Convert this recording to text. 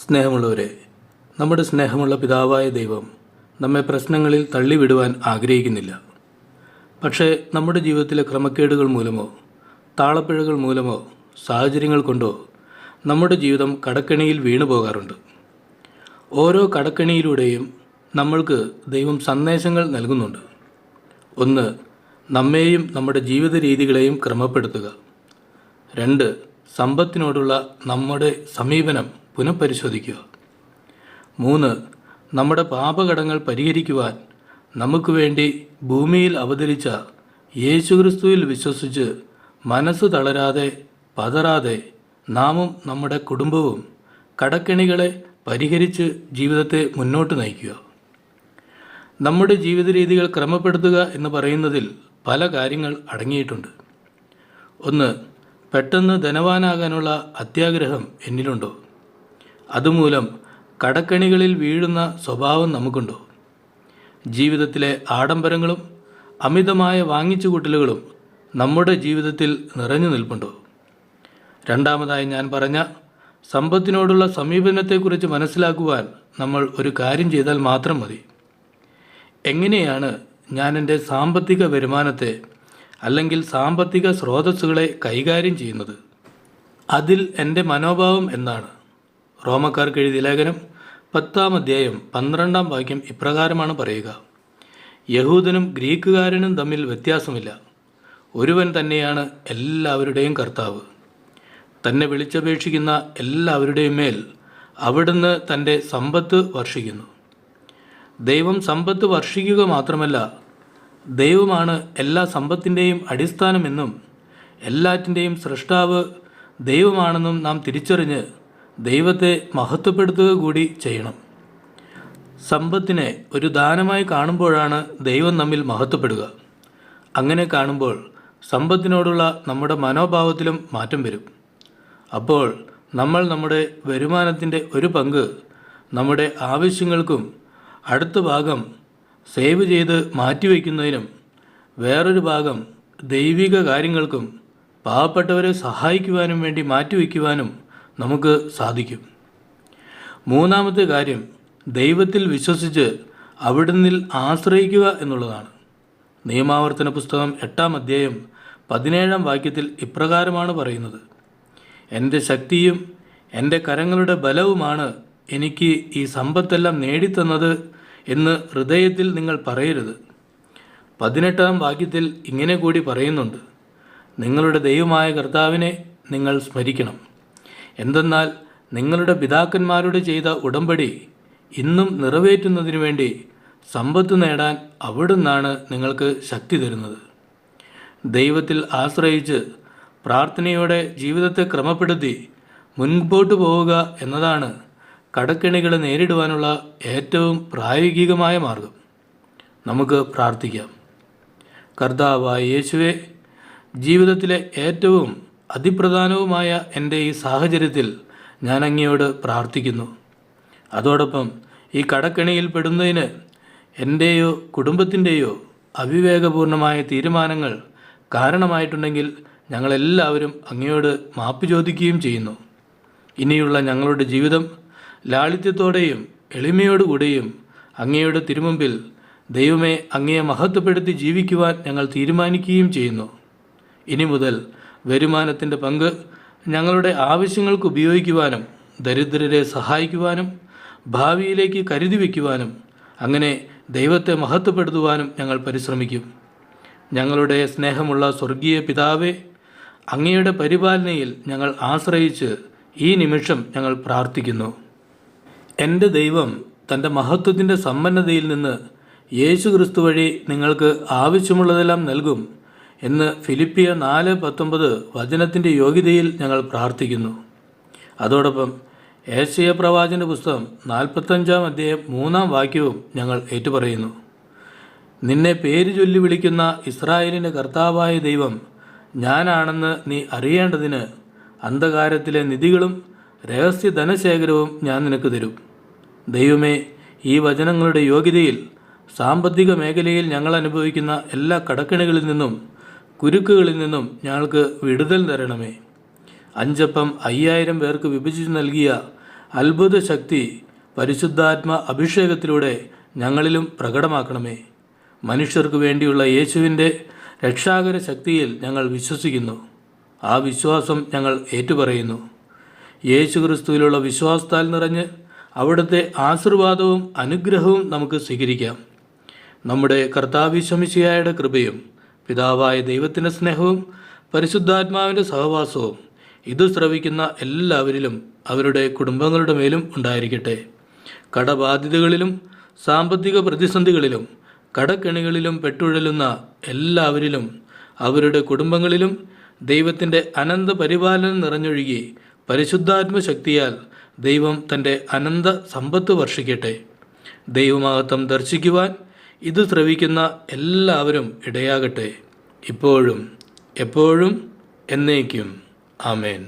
സ്നേഹമുള്ളവരെ നമ്മുടെ സ്നേഹമുള്ള പിതാവായ ദൈവം നമ്മെ പ്രശ്നങ്ങളിൽ തള്ളിവിടുവാൻ ആഗ്രഹിക്കുന്നില്ല. പക്ഷേ നമ്മുടെ ജീവിതത്തിലെ ക്രമക്കേടുകൾ മൂലമോ താളപ്പിഴകൾ മൂലമോ സാഹചര്യങ്ങൾ കൊണ്ടോ നമ്മുടെ ജീവിതം കടക്കണിയിൽ വീണു പോകാറുണ്ട്. ഓരോ കടക്കണിയിലൂടെയും നമ്മൾക്ക് ദൈവം സന്ദേശങ്ങൾ നൽകുന്നുണ്ട്. ഒന്ന് നമ്മെയും നമ്മുടെ ജീവിത രീതികളെയും ക്രമപ്പെടുത്തുക. രണ്ട് സമ്പത്തിനോടുള്ള നമ്മുടെ സമീപനം പുനഃപരിശോധിക്കുക. മൂന്ന് നമ്മുടെ പാപകടങ്ങൾ പരിഹരിക്കുവാൻ നമുക്ക് വേണ്ടി ഭൂമിയിൽ അവതരിച്ച യേശുക്രിസ്തുവിൽ വിശ്വസിച്ച് മനസ്സ് തളരാതെ പതറാതെ നാമും നമ്മുടെ കുടുംബവും കടക്കെണികളെ പരിഹരിച്ച് ജീവിതത്തെ മുന്നോട്ട് നയിക്കുക. നമ്മുടെ ജീവിത രീതികൾ ക്രമപ്പെടുത്തുക എന്ന് പറയുന്നതിൽ പല കാര്യങ്ങൾ അടങ്ങിയിട്ടുണ്ട്. ഒന്ന് പെട്ടെന്ന് ധനവാനാകാനുള്ള അത്യാഗ്രഹം എന്നിലുണ്ടോ? അതുമൂലം കടക്കണികളിൽ വീഴുന്ന സ്വഭാവം നമുക്കുണ്ടോ? ജീവിതത്തിലെ ആഡംബരങ്ങളും അമിതമായ വാങ്ങിച്ചുകൂട്ടലുകളും നമ്മുടെ ജീവിതത്തിൽ നിറഞ്ഞു നിൽപ്പുണ്ടോ? രണ്ടാമതായി ഞാൻ പറഞ്ഞ സമ്പത്തിനോടുള്ള സമീപനത്തെക്കുറിച്ച് മനസ്സിലാക്കുവാൻ നമ്മൾ ഒരു കാര്യം ചെയ്താൽ മാത്രം മതി. എങ്ങനെയാണ് ഞാൻ എന്റെ സാമ്പത്തിക വരുമാനത്തെ അല്ലെങ്കിൽ സാമ്പത്തിക സ്രോതസ്സുകളെ കൈകാര്യം ചെയ്യുന്നത്? അതിൽ എന്റെ മനോഭാവം എന്നാണ് റോമക്കാർക്ക് എഴുതിയ ലേഖനം പത്താം അധ്യായം പന്ത്രണ്ടാം വാക്യം ഇപ്രകാരമാണ് പറയുക. യഹൂദനും ഗ്രീക്കുകാരനും തമ്മിൽ വ്യത്യാസമില്ല. ഒരുവൻ തന്നെയാണ് എല്ലാവരുടെയും കർത്താവ്. തന്നെ വിളിച്ചപേക്ഷിക്കുന്ന എല്ലാവരുടെയും മേൽ അവിടുന്ന് തന്റെ സമ്പത്ത് വർഷിക്കുന്നു. ദൈവം സമ്പത്ത് വർഷിക്കുക മാത്രമല്ല ദൈവമാണ് എല്ലാ സമ്പത്തിന്റെയും അടിസ്ഥാനമെന്നും എല്ലാറ്റിന്റെയും സൃഷ്ടാവ് ദൈവമാണെന്നും നാം തിരിച്ചറിഞ്ഞ് ദൈവത്തെ മഹത്വപ്പെടുത്തുക കൂടി ചെയ്യണം. സമ്പത്തിനെ ഒരു ദാനമായി കാണുമ്പോഴാണ് ദൈവം നമ്മിൽ മഹത്വപ്പെടുക. അങ്ങനെ കാണുമ്പോൾ സമ്പത്തിനോടുള്ള നമ്മുടെ മനോഭാവത്തിലും മാറ്റം വരും. അപ്പോൾ നമ്മൾ നമ്മുടെ വരുമാനത്തിന്റെ ഒരു പങ്ക് നമ്മുടെ ആവശ്യങ്ങൾക്കും അടുത്ത ഭാഗം സേവ് ചെയ്ത് മാറ്റിവെക്കുന്നതിനും വേറൊരു ഭാഗം ദൈവിക കാര്യങ്ങൾക്കും പാവപ്പെട്ടവരെ സഹായിക്കുവാനും വേണ്ടി മാറ്റിവെക്കുവാനും നമുക്ക് സാധിക്കും. മൂന്നാമത്തെ കാര്യം ദൈവത്തിൽ വിശ്വസിച്ച് അവിടുന്നിൽ ആശ്രയിക്കുക എന്നുള്ളതാണ്. നിയമാവർത്തന പുസ്തകം എട്ടാം അധ്യായം പതിനേഴാം വാക്യത്തിൽ ഇപ്രകാരമാണ് പറയുന്നത്. എന്റെ ശക്തിയും എന്റെ കരങ്ങളുടെ ബലവുമാണ് എനിക്ക് ഈ സമ്പത്തെല്ലാം നേടിത്തന്നത് എന്ന് ഹൃദയത്തിൽ നിങ്ങൾ പറയരുത്. പതിനെട്ടാം വാക്യത്തിൽ ഇങ്ങനെ കൂടി പറയുന്നുണ്ട്. നിങ്ങളുടെ ദൈവമായ കർത്താവിനെ നിങ്ങൾ സ്മരിക്കണം. എന്തെന്നാൽ നിങ്ങളുടെ പിതാക്കന്മാരോട് ചെയ്ത ഉടമ്പടി ഇന്നും നിറവേറ്റുന്നതിനു വേണ്ടി സമ്പത്ത് നേടാൻ അവിടുന്നാണ് നിങ്ങൾക്ക് ശക്തി തരുന്നത്. ദൈവത്തിൽ ആശ്രയിച്ച് പ്രാർത്ഥനയോടെ ജീവിതത്തെ ക്രമപ്പെടുത്തി മുൻപോട്ട് പോവുക എന്നതാണ് കടക്കെണികളെ നേരിടുവാനുള്ള ഏറ്റവും പ്രായോഗികമായ മാർഗം. നമുക്ക് പ്രാർത്ഥിക്കാം. കർത്താവായ യേശുവെ ജീവിതത്തിലെ ഏറ്റവും അതിപ്രധാനവുമായ എന്റെ ഈ സാഹചര്യത്തിൽ ഞാൻ അങ്ങയോട് പ്രാർത്ഥിക്കുന്നു. അതോടൊപ്പം ഈ കടക്കെണിയിൽ പെടുന്നതിന് എന്റെയോ കുടുംബത്തിന്റെയോ അവിവേകപൂർണമായ തീരുമാനങ്ങൾ കാരണമായിട്ടുണ്ടെങ്കിൽ ഞങ്ങളെല്ലാവരും അങ്ങയോട് മാപ്പ് ചോദിക്കുകയും ചെയ്യുന്നു. ഇനിയുള്ള ഞങ്ങളുടെ ജീവിതം ലാളിത്യത്തോടെയും എളിമയോടുകൂടെയും അങ്ങയുടെ തിരുമുമ്പിൽ ദൈവമേ അങ്ങയെ മഹത്വപ്പെടുത്തി ജീവിക്കുവാൻ ഞങ്ങൾ തീരുമാനിക്കുകയും ചെയ്യുന്നു. ഇനി മുതൽ വരുമാനത്തിന്റെ പങ്ക് ഞങ്ങളുടെ ആവശ്യങ്ങൾക്ക് ഉപയോഗിക്കുവാനും ദരിദ്രരെ സഹായിക്കുവാനും ഭാവിയിലേക്ക് കരുതി വയ്ക്കുവാനും അങ്ങനെ ദൈവത്തെ മഹത്വപ്പെടുത്തുവാനും ഞങ്ങൾ പരിശ്രമിക്കും. ഞങ്ങളുടെ സ്നേഹമുള്ള സ്വർഗീയ പിതാവെ അങ്ങയുടെ പരിപാലനയിൽ ഞങ്ങൾ ആശ്രയിച്ച് ഈ നിമിഷം ഞങ്ങൾ പ്രാർത്ഥിക്കുന്നു. എന്റെ ദൈവം തന്റെ മഹത്വത്തിന്റെ സമ്പന്നതയിൽ നിന്ന് യേശു ക്രിസ്തു വഴി നിങ്ങൾക്ക് ആവശ്യമുള്ളതെല്ലാം നൽകും. എന്ന് ഫിലിപ്പിയ നാല് പത്തൊമ്പത് വചനത്തിന്റെ യോഗ്യതയിൽ ഞങ്ങൾ പ്രാർത്ഥിക്കുന്നു. അതോടൊപ്പം ഏഷ്യ പ്രവാചന പുസ്തകം നാൽപ്പത്തഞ്ചാം അധ്യായം മൂന്നാം വാക്യവും ഞങ്ങൾ ഏറ്റുപറയുന്നു. നിന്നെ പേര് ചൊല്ലി വിളിക്കുന്ന ഇസ്രായേലിന്റെ കർത്താവായ ദൈവം ഞാനാണെന്ന് നീ അറിയേണ്ടതിന് അന്ധകാരത്തിലെ നിധികളും രഹസ്യ ധനശേഖരവും ഞാൻ നിനക്ക് തരും. ദൈവമേ ഈ വചനങ്ങളുടെ യോഗ്യതയിൽ സാമ്പത്തിക മേഖലയിൽ ഞങ്ങൾ അനുഭവിക്കുന്ന എല്ലാ കടക്കിണികളിൽ നിന്നും കുരുക്കുകളിൽ നിന്നും ഞങ്ങൾക്ക് വിടുതൽ തരണമേ. അഞ്ചപ്പം അയ്യായിരം പേർക്ക് വിഭജിച്ചു നൽകിയ അത്ഭുത ശക്തി പരിശുദ്ധാത്മ അഭിഷേകത്തിലൂടെ ഞങ്ങളിലും പ്രകടമാക്കണമേ. മനുഷ്യർക്ക് വേണ്ടിയുള്ള യേശുവിന്റെ രക്ഷാകര ശക്തിയിൽ ഞങ്ങൾ വിശ്വസിക്കുന്നു. ആ വിശ്വാസം ഞങ്ങൾ ഏറ്റുപറയുന്നു. യേശു ക്രിസ്തുവിലുള്ള വിശ്വാസത്താൽ നിറഞ്ഞ് അവിടുത്തെ ആശീർവാദവും അനുഗ്രഹവും നമുക്ക് സ്വീകരിക്കാം. നമ്മുടെ കർത്താവിശ്വമിശിയായുടെ കൃപയും പിതാവായ ദൈവത്തിന്റെ സ്നേഹവും പരിശുദ്ധാത്മാവിന്റെ സഹവാസവും ഇത് ശ്രവിക്കുന്ന എല്ലാവരിലും അവരുടെ കുടുംബങ്ങളുടെ മേലും ഉണ്ടായിരിക്കട്ടെ. കടബാധ്യതകളിലും സാമ്പത്തിക പ്രതിസന്ധികളിലും കടക്കെണികളിലും പെട്ടുഴലുന്ന എല്ലാവരിലും അവരുടെ കുടുംബങ്ങളിലും ദൈവത്തിന്റെ അനന്ത പരിപാലനം നിറഞ്ഞൊഴുകി പരിശുദ്ധാത്മശക്തിയാൽ ദൈവം തന്റെ അനന്ത സമ്പത്ത് വർഷിക്കട്ടെ. ദൈവമഹത്വം ദർശിക്കുവാൻ ഇത് ശ്രവിക്കുന്ന എല്ലാവരും ഇടയാകട്ടെ. ഇപ്പോഴും എപ്പോഴും എന്നേക്കും. ആമേൻ.